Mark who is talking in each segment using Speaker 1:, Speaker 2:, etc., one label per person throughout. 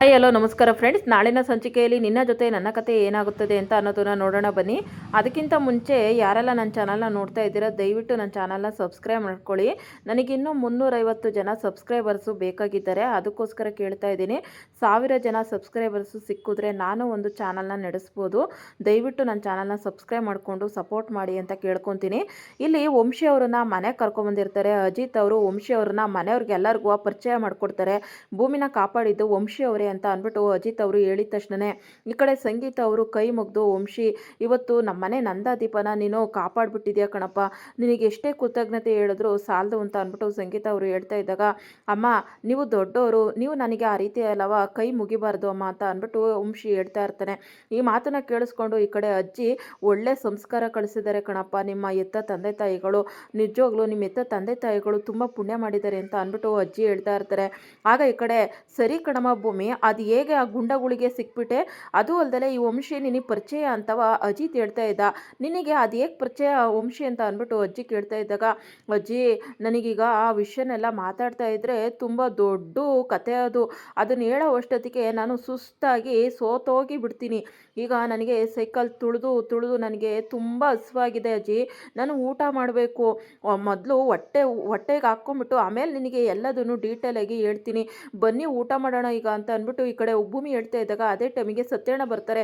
Speaker 1: Hi hello ನಮಸ್ಕಾರ friends ನಾಳಿನ ಸಂಚಿಕೆಯಲ್ಲಿ ನಿನ್ನ ಜೊತೆ ನನ್ನ ಕತೆ ಏನಾಗುತ್ತದೆ ಅಂತ ಅನ್ನೋದನ್ನ ನೋಡೋಣ ಬನ್ನಿ. ಅದಕ್ಕಿಂತ ಮುಂಚೆ ಯಾರೆಲ್ಲ ನನ್ನ ಚಾನಲ್ನ ನೋಡ್ತಾ ಇದ್ದೀರಾ, ದಯವಿಟ್ಟು ನನ್ನ ಚಾನಲ್ನ ಸಬ್ಸ್ಕ್ರೈಬ್ ಮಾಡ್ಕೊಳ್ಳಿ. ನನಗಿನ್ನೂ ಮುನ್ನೂರೈವತ್ತು ಜನ ಸಬ್ಸ್ಕ್ರೈಬರ್ಸು ಬೇಕಾಗಿದ್ದಾರೆ. ಅದಕ್ಕೋಸ್ಕರ ಕೇಳ್ತಾ ಇದ್ದೀನಿ. ಸಾವಿರ ಜನ ಸಬ್ಸ್ಕ್ರೈಬರ್ಸು ಸಿಕ್ಕಿದ್ರೆ ನಾನು ಒಂದು ಚಾನಲ್ನ ನಡೆಸ್ಬೋದು. ದಯವಿಟ್ಟು ನನ್ನ ಚಾನಲ್ನ ಸಬ್ಸ್ಕ್ರೈಬ್ ಮಾಡಿಕೊಂಡು ಸಪೋರ್ಟ್ ಮಾಡಿ ಅಂತ ಕೇಳ್ಕೊತೀನಿ. ಇಲ್ಲಿ ವಂಶಿ ಅವರನ್ನ ಮನೆಗೆ ಕರ್ಕೊಂಬಂದಿರ್ತಾರೆ. ಅಜಿತ್ ಅವರು ವಂಶಿ ಅವ್ರನ್ನ ಮನೆಯವ್ರಿಗೆ ಎಲ್ಲರಿಗೂ ಪರಿಚಯ ಮಾಡಿಕೊಡ್ತಾರೆ. ಭೂಮಿನ ಕಾಪಾಡಿದ್ದು ವಂಶಿ ಅವರೇ. ಅಂತ ಅಂದ್ಬಿಟ್ಟು ಅಜಿತ್ ಅವರು ಹೇಳಿದ ತಕ್ಷಣನೇ. ಈ ಕಡೆ ಸಂಗೀತ ಅವರು ಕೈ ಮುಗ್ದು, ವಂಶಿ, ಇವತ್ತು ನಮ್ಮನೆ ನಂದಾದೀಪನ ನೀನು ಕಾಪಾಡ್ಬಿಟ್ಟಿದ್ಯಾ ಕಣಪ್ಪ? ನಿನಗೆ ಎಷ್ಟೇ ಕೃತಜ್ಞತೆ ಹೇಳಿದ್ರು ಸಾಲದು ಅಂತ ಅಂದ್ಬಿಟ್ಟು ಸಂಗೀತ ಅವರು ಹೇಳ್ತಾ ಇದ್ದಾಗ, ಅಮ್ಮ, ನೀವು ದೊಡ್ಡವರು ನೀವು ನನಗೆ ಆ ರೀತಿ ಅಲ್ಲವ? ಕೈ ಮುಗಿಬಾರ್ದು ಅಮ್ಮ ಅಂತ ಅಂದ್ಬಿಟ್ಟು ವಂಶಿ ಹೇಳ್ತಾ ಇರ್ತಾನೆ. ಈ ಮಾತನ್ನ ಕೇಳಿಸ್ಕೊಂಡು ಈ ಕಡೆ ಅಜ್ಜಿ, ಒಳ್ಳೆ ಸಂಸ್ಕಾರ ಕಳಿಸಿದ್ದಾರೆ ಕಣಪ್ಪ, ನಿಮ್ಮ ಎತ್ತ ತಂದೆ ತಾಯಿಗಳು. ನಿಜವಾಗ್ಲೂ ನಿಮ್ಮ ಎತ್ತ ತಂದೆ ತಾಯಿಗಳು ತುಂಬ ಪುಣ್ಯ ಮಾಡಿದ್ದಾರೆ ಅಂತ ಅಂದ್ಬಿಟ್ಟು ಅಜ್ಜಿ ಹೇಳ್ತಾ ಇರ್ತಾರೆ. ಆಗ ಈ ಕಡೆ ಸರಿ ಕಣಮ್ಮ, ಭೂಮಿ ಅದು ಹೇಗೆ ಆ ಗುಂಡಗಳಿಗೆ ಸಿಕ್ಬಿಟ್ಟೆ? ಅದು ಅಲ್ಲದೆ ಈ ವಂಶಿ ನಿನಗೆ ಪರಿಚಯ ಅಂತವ ಅಜಿತ್ ಹೇಳ್ತಾ ಇದ್ದ. ನಿನಗೆ ಅದು ಹೇಗೆ ಪರಿಚಯ ವಂಶಿ ಅಂತ ಅಂದ್ಬಿಟ್ಟು ಅಜ್ಜಿ ಕೇಳ್ತಾ ಇದ್ದಾಗ, ಅಜ್ಜಿ, ನನಗೀಗ ಆ ವಿಷಯನೆಲ್ಲ ಮಾತಾಡ್ತಾ ಇದ್ದರೆ ತುಂಬ ದೊಡ್ಡ ಕತೆ ಅದು. ಅದನ್ನು ಹೇಳೋ ಅಷ್ಟೊತ್ತಿಗೆ ನಾನು ಸುಸ್ತಾಗಿ ಸೋತೋಗಿ ಬಿಡ್ತೀನಿ. ಈಗ ನನಗೆ ಸೈಕಲ್ ತುಳಿದು ತುಳಿದು ನನಗೆ ತುಂಬ ಹಸುವಾಗಿದೆ ಅಜ್ಜಿ. ನಾನು ಊಟ ಮಾಡಬೇಕು. ಮೊದಲು ಹೊಟ್ಟೆ, ಹೊಟ್ಟೆಗೆ ಹಾಕ್ಕೊಂಬಿಟ್ಟು ಆಮೇಲೆ ನಿನಗೆ ಎಲ್ಲದನ್ನು ಡೀಟೇಲಾಗಿ ಹೇಳ್ತೀನಿ. ಬನ್ನಿ ಊಟ ಮಾಡೋಣ ಈಗ ಅಂತ ಅಂದ್ಬಿಟ್ಟು ಈ ಕಡೆ ಭೂಮಿ ಹೇಳ್ತಾ ಇದ್ದಾಗ ಅದೇ ಟೈಮಿಗೆ ಸತ್ಯಣ್ಣ ಬರ್ತಾರೆ.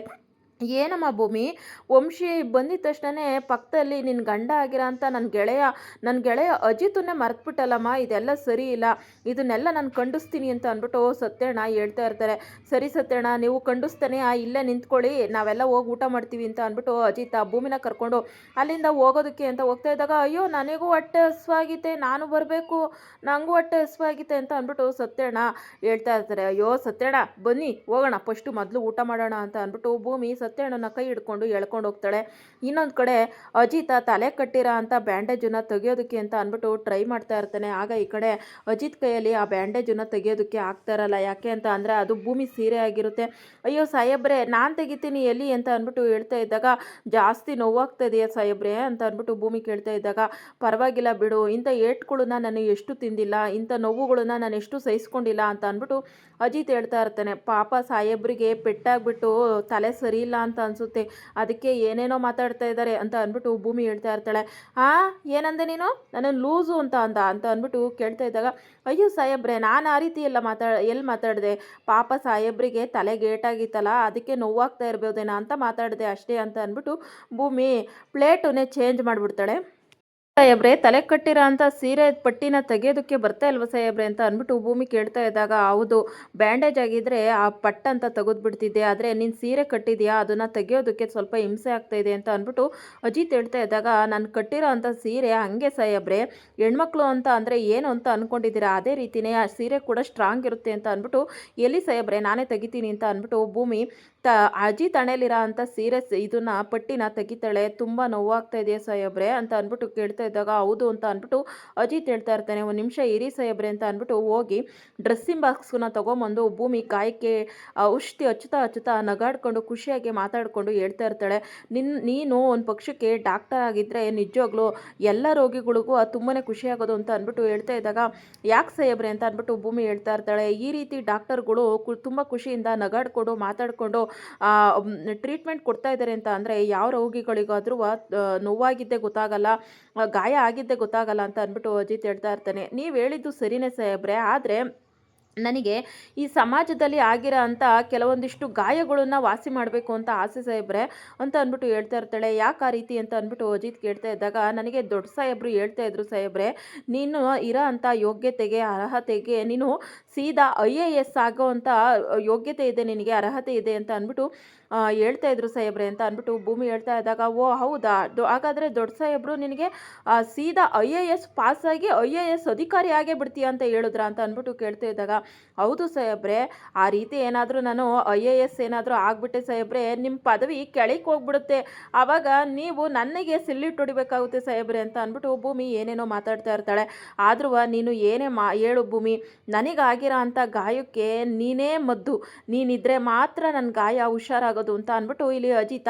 Speaker 1: ಏನಮ್ಮ ಭೂಮಿ, ವಂಶಿ ಬಂದಿದ ತಕ್ಷಣನೇ ಪಕ್ಕದಲ್ಲಿ ನಿನ್ನ ಗಂಡ ಆಗಿರೋ ಅಂತ ನನ್ನ ಗೆಳೆಯ ನನ್ನ ಗೆಳೆಯ ಅಜಿತನ್ನೇ ಮರೆತ್ಬಿಟ್ಟಲ್ಲಮ್ಮ, ಇದೆಲ್ಲ ಸರಿ ಇಲ್ಲ. ಇದನ್ನೆಲ್ಲ ನಾನು ಖಂಡಿಸ್ತೀನಿ ಅಂತ ಅಂದ್ಬಿಟ್ಟು ಸತ್ಯಣ್ಣ ಹೇಳ್ತಾ ಇರ್ತಾರೆ. ಸರಿ ಸತ್ಯಣ್ಣ, ನೀವು ಖಂಡಿಸ್ತಾನೆ, ಆ, ಇಲ್ಲೇ ನಿಂತ್ಕೊಳ್ಳಿ, ನಾವೆಲ್ಲ ಹೋಗಿ ಊಟ ಮಾಡ್ತೀವಿ ಅಂತ ಅಂದ್ಬಿಟ್ಟು ಅಜಿತ್ ಆ ಭೂಮಿನ ಕರ್ಕೊಂಡು ಅಲ್ಲಿಂದ ಹೋಗೋದಕ್ಕೆ ಅಂತ ಹೋಗ್ತಾ ಇದ್ದಾಗ, ಅಯ್ಯೋ, ನನಗೂ ಹೊಟ್ಟೆ ಹಸುವಾಗಿದೆ, ನಾನು ಬರಬೇಕು ನನಗೂ ಹೊಟ್ಟೆ ಹಸುವಾಗಿದೆ ಅಂತ ಅಂದ್ಬಿಟ್ಟು ಸತ್ಯಣ್ಣ ಹೇಳ್ತಾ ಇರ್ತಾರೆ. ಅಯ್ಯೋ, ಸತ್ಯಣ್ಣ, ಬನ್ನಿ, ಹೋಗೋಣ, ಫಸ್ಟು ಮೊದಲು ಊಟ ಮಾಡೋಣ ಅಂತ ಅಂದ್ಬಿಟ್ಟು ಭೂಮಿ ಸತ್ಯಣ್ಣನ ಕೈ ಹಿಡ್ಕೊಂಡು ಎಳ್ಕೊಂಡು ಹೋಗ್ತಾಳೆ. ಇನ್ನೊಂದು ಕಡೆ, ಅಜಿತ ತಲೆ ಕಟ್ಟಿರೋ ಅಂತ ಬ್ಯಾಂಡೇಜನ್ನು ತೆಗೆಯೋದಕ್ಕೆ ಅಂತ ಅಂದ್ಬಿಟ್ಟು ಟ್ರೈ ಮಾಡ್ತಾ ಇರ್ತಾನೆ. ಆಗ ಈ ಕಡೆ ಅಜಿತ್ ಕೈಯಲ್ಲಿ ಆ ಬ್ಯಾಂಡೇಜನ್ನು ತೆಗೆಯೋದಕ್ಕೆ ಆಗ್ತಾ ಇರಲ್ಲ. ಯಾಕೆ ಅಂತ ಅಂದರೆ ಅದು ಭೂಮಿ ಸೀರೆ ಆಗಿರುತ್ತೆ. ಅಯ್ಯೋ ಸಾಹೇಬ್ರೆ, ನಾನು ತೆಗಿತೀನಿ ಎಲ್ಲಿ ಅಂತ ಅಂದ್ಬಿಟ್ಟು ಹೇಳ್ತಾ ಇದ್ದಾಗ, ಜಾಸ್ತಿ ನೋವಾಗ್ತಾ ಇದೆಯಾ ಸಾಹೇಬ್ರೆ? ಅಂತ ಅಂದ್ಬಿಟ್ಟು ಭೂಮಿ ಕೇಳ್ತಾ ಇದ್ದಾಗ, ಪರವಾಗಿಲ್ಲ ಬಿಡು. ಇಂಥ ಏಟ್ಗಳನ್ನ ನಾನು ಎಷ್ಟು ತಿಂದಿಲ್ಲ. ಇಂಥ ನೋವುಗಳನ್ನ ನಾನು ಎಷ್ಟು ಸಹಿಸ್ಕೊಂಡಿಲ್ಲ ಅಂತ ಅಂದ್ಬಿಟ್ಟು ಅಜಿತ್ ಹೇಳ್ತಾ ಇರ್ತಾನೆ, ಪಾಪ ಸಾಹೇಬ್ರಿಗೆ ಪೆಟ್ಟಾಗ್ಬಿಟ್ಟು ತಲೆ ಸರಿ ಇಲ್ಲ ಅಂತ ಅನಿಸುತ್ತೆ, ಅದಕ್ಕೆ ಏನೇನೋ ಮಾತಾಡ್ತಾ ಇದ್ದಾರೆ ಅಂತ ಅಂದ್ಬಿಟ್ಟು ಭೂಮಿ ಹೇಳ್ತಾ ಇರ್ತಾಳೆ. ಆ, ಏನಂದೆ ನೀನು? ನನ್ನನ್ನು ಲೂಸು ಅಂತ ಅಂದ ಅಂತ ಅಂದ್ಬಿಟ್ಟು ಕೇಳ್ತಾ ಇದ್ದಾಗ, ಅಯ್ಯೋ ಸಾಹೇಬ್ರೆ, ನಾನು ಆ ರೀತಿ ಎಲ್ಲ ಮಾತಾ ಎಲ್ಲಿ ಮಾತಾಡಿದೆ? ಪಾಪ ಸಾಹೇಬ್ರಿಗೆ ತಲೆ ಗೇಟಾಗಿತ್ತಲ್ಲ, ಅದಕ್ಕೆ ನೋವಾಗ್ತಾ ಇರ್ಬೋದೇನೋ ಅಂತ ಮಾತಾಡಿದೆ ಅಷ್ಟೇ ಅಂತ ಅಂದ್ಬಿಟ್ಟು ಭೂಮಿ ಪ್ಲೇಟನ್ನೇ ಚೇಂಜ್ ಮಾಡಿಬಿಡ್ತಾಳೆ. ಸಾಹೇಬ್ರೆ, ತಲೆ ಕಟ್ಟಿರೋ ಅಂತ ಸೀರೆ ಪಟ್ಟಿನ ತೆಗೆಯೋದಕ್ಕೆ ಬರ್ತಾ ಇಲ್ವಾ ಸಾಹೇಬ್ರೆ ಅಂತ ಅಂದ್ಬಿಟ್ಟು ಭೂಮಿ ಕೇಳ್ತಾ ಇದ್ದಾಗ, ಹೌದು, ಬ್ಯಾಂಡೇಜ್ ಆಗಿದ್ರೆ ಆ ಪಟ್ಟ ಅಂತ ತೆಗೆದ್ಬಿಡ್ತಿದ್ದೆ, ಆದರೆ ನೀನು ಸೀರೆ ಕಟ್ಟಿದ್ಯಾ, ಅದನ್ನು ತೆಗೆಯೋದಕ್ಕೆ ಸ್ವಲ್ಪ ಹಿಂಸೆ ಆಗ್ತಾ ಇದೆ ಅಂತ ಅಂದ್ಬಿಟ್ಟು ಅಜಿತ್ ಹೇಳ್ತಾ ಇದ್ದಾಗ, ನಾನು ಕಟ್ಟಿರೋ ಅಂತ ಸೀರೆ ಹಂಗೆ ಸಾಹೇಬ್ರೆ, ಹೆಣ್ಮಕ್ಳು ಅಂತ ಅಂದರೆ ಏನು ಅಂತ ಅಂದ್ಕೊಂಡಿದ್ದೀರಾ ಅದೇ ರೀತಿಯೇ ಆ ಸೀರೆ ಕೂಡ ಸ್ಟ್ರಾಂಗ್ ಇರುತ್ತೆ ಅಂತ ಅಂದ್ಬಿಟ್ಟು, ಎಲ್ಲಿ ಸಾಹೇಬ್ರೆ, ನಾನೇ ತೆಗಿತೀನಿ ಅಂತ ಅಂದ್ಬಿಟ್ಟು ಭೂಮಿ ತ ಅಜ್ಜಿ ತಣೇಲಿರೋ ಅಂಥ ಸೀರೆ ಇದನ್ನ ಪಟ್ಟಿನ ತೆಗಿತಾಳೆ. ತುಂಬ ನೋವಾಗ್ತಾ ಇದೆಯಾ ಸಾಹೇಬ್ರೆ ಅಂತ ಅಂದ್ಬಿಟ್ಟು ಕೇಳ್ತಾ ಇದ್ದಾಗ, ಹೌದು ಅಂತ ಅಂದ್ಬಿಟ್ಟು ಅಜಿತ್ ಹೇಳ್ತಾ ಇರ್ತಾನೆ, ಒಂದು ನಿಮಿಷ ಇರಿ ಸಾಹೇಬ್ರೆ ಅಂತ ಅಂದ್ಬಿಟ್ಟು ಹೋಗಿ ಡ್ರೆಸ್ಸಿಂಗ್ ಬಾಕ್ಸ್ನ ತೊಗೊಂಬಂದು ಭೂಮಿ ಕಾಯಕ್ಕೆ ಔಷಧಿ ಹಚ್ಚುತ್ತಾ ಹಚ್ಚುತ್ತಾ ನಗಾಡ್ಕೊಂಡು ಖುಷಿಯಾಗಿ ಮಾತಾಡಿಕೊಂಡು ಹೇಳ್ತಾ ಇರ್ತಾಳೆ. ನಿನ್ನ ನೀನು ಒಂದು ಪಕ್ಷಕ್ಕೆ ಡಾಕ್ಟರ್ ಆಗಿದ್ದರೆ ನಿಜವಾಗ್ಲೂ ಎಲ್ಲ ರೋಗಿಗಳಿಗೂ ಅದು ತುಂಬಾ ಖುಷಿಯಾಗೋದು ಅಂತ ಅಂದ್ಬಿಟ್ಟು ಹೇಳ್ತಾ ಇದ್ದಾಗ, ಯಾಕೆ ಸಾಹೇಬ್ರೆ ಅಂತ ಅಂದ್ಬಿಟ್ಟು ಭೂಮಿ ಹೇಳ್ತಾ ಇರ್ತಾಳೆ. ಈ ರೀತಿ ಡಾಕ್ಟರ್ಗಳು ತುಂಬ ಖುಷಿಯಿಂದ ನಗಾಡ್ಕೊಂಡು ಮಾತಾಡಿಕೊಂಡು ಟ್ರೀಟ್ಮೆಂಟ್ ಕೊಡ್ತಾ ಇದ್ದಾರೆ ಅಂತ ಅಂದರೆ ಯಾವ ರೋಗಿಗಳಿಗಾದ್ರೂ ನೋವಾಗಿದ್ದೇ ಗೊತ್ತಾಗಲ್ಲ ಗಾಯ ಆಗಿದ್ದೇ ಗೊತ್ತಾಗಲ್ಲ ಅಂತ ಅಂದ್ಬಿಟ್ಟು ಅಜಿತ್ ಹೇಳ್ತಾ ಇರ್ತಾನೆ. ನೀವು ಹೇಳಿದ್ದು ಸರಿನೇ ಸಾಹೇಬ್ರೆ, ಆದರೆ ನನಗೆ ಈ ಸಮಾಜದಲ್ಲಿ ಆಗಿರೋ ಅಂಥ ಕೆಲವೊಂದಿಷ್ಟು ಗಾಯಗಳನ್ನು ವಾಸಿ ಮಾಡಬೇಕು ಅಂತ ಆಸೆ ಸಾಹೇಬ್ರೆ ಅಂತ ಅಂದ್ಬಿಟ್ಟು ಹೇಳ್ತಾ ಇರ್ತಾಳೆ. ಯಾಕೆ ಆ ರೀತಿ ಅಂತ ಅಂದ್ಬಿಟ್ಟು ಅಜಿತ್ ಕೇಳ್ತಾ ಇದ್ದಾಗ ನನಗೆ ದೊಡ್ಡ ಸಾಹೇಬ್ರು ಹೇಳ್ತಾ ಇದ್ರು ಸಾಹೇಬ್ರೆ, ನೀನು ಇರೋ ಅಂಥ ಯೋಗ್ಯತೆಗೆ ಅರ್ಹತೆಗೆ ನೀನು ಸೀದಾ ಐ ಎ ಎಸ್ ಆಗೋ ಅಂಥ ಯೋಗ್ಯತೆ ಇದೆ, ನಿನಗೆ ಅರ್ಹತೆ ಇದೆ ಅಂತ ಅಂದ್ಬಿಟ್ಟು ಹೇಳ್ತಾ ಇದ್ರು ಸಾಹೇಬ್ರೆ ಅಂತ ಅಂದ್ಬಿಟ್ಟು ಭೂಮಿ ಹೇಳ್ತಾ ಇದ್ದಾಗ, ಓ, ಹೌದಾ? ಹಾಗಾದ್ರೆ ದೊಡ್ಡ ಸಾಹೇಬ್ರು ನಿನಗೆ ಸೀದಾ ಐ ಎ ಎಸ್ ಪಾಸಾಗಿ ಐ ಎ ಎಸ್ ಅಧಿಕಾರಿ ಆಗೇ ಬಿಡ್ತೀಯ ಅಂತ ಹೇಳಿದ್ರ ಅಂತ ಅಂದ್ಬಿಟ್ಟು ಕೇಳ್ತಾ ಇದ್ದಾಗ, ಹೌದು ಸಾಹೇಬ್ರೆ, ಆ ರೀತಿ ಏನಾದರೂ ನಾನು ಐ ಎ ಎಸ್ ಏನಾದರೂ ಆಗಿಬಿಟ್ಟೆ ಸಾಹೇಬ್ರೆ ನಿಮ್ಮ ಪದವಿ ಕೆಳಕ್ಕೆ ಹೋಗ್ಬಿಡುತ್ತೆ. ಆವಾಗ ನೀವು ನನಗೆ ಸಿಲ್ಲಿಟ್ಟು ಹೊಡಿಬೇಕಾಗುತ್ತೆ ಸಾಹೇಬ್ರೆ ಅಂತ ಅಂದ್ಬಿಟ್ಟು ಭೂಮಿ ಏನೇನೋ ಮಾತಾಡ್ತಾ ಇರ್ತಾಳೆ. ಆದ್ರೂ ನೀನು ಏನೇ ಮಾ ಹೇಳು ಭೂಮಿ, ನನಗಾಗಿರೋ ಅಂಥ ಗಾಯಕ್ಕೆ ನೀನೇ ಮದ್ದು. ನೀನಿದ್ರೆ ಮಾತ್ರ ನನ್ನ ಗಾಯ ಹುಷಾರಾಗೋದು. ಅಂತ ಅಂದ್ಬಿಟ್ಟು ಇಲ್ಲಿ ಅಜಿತ,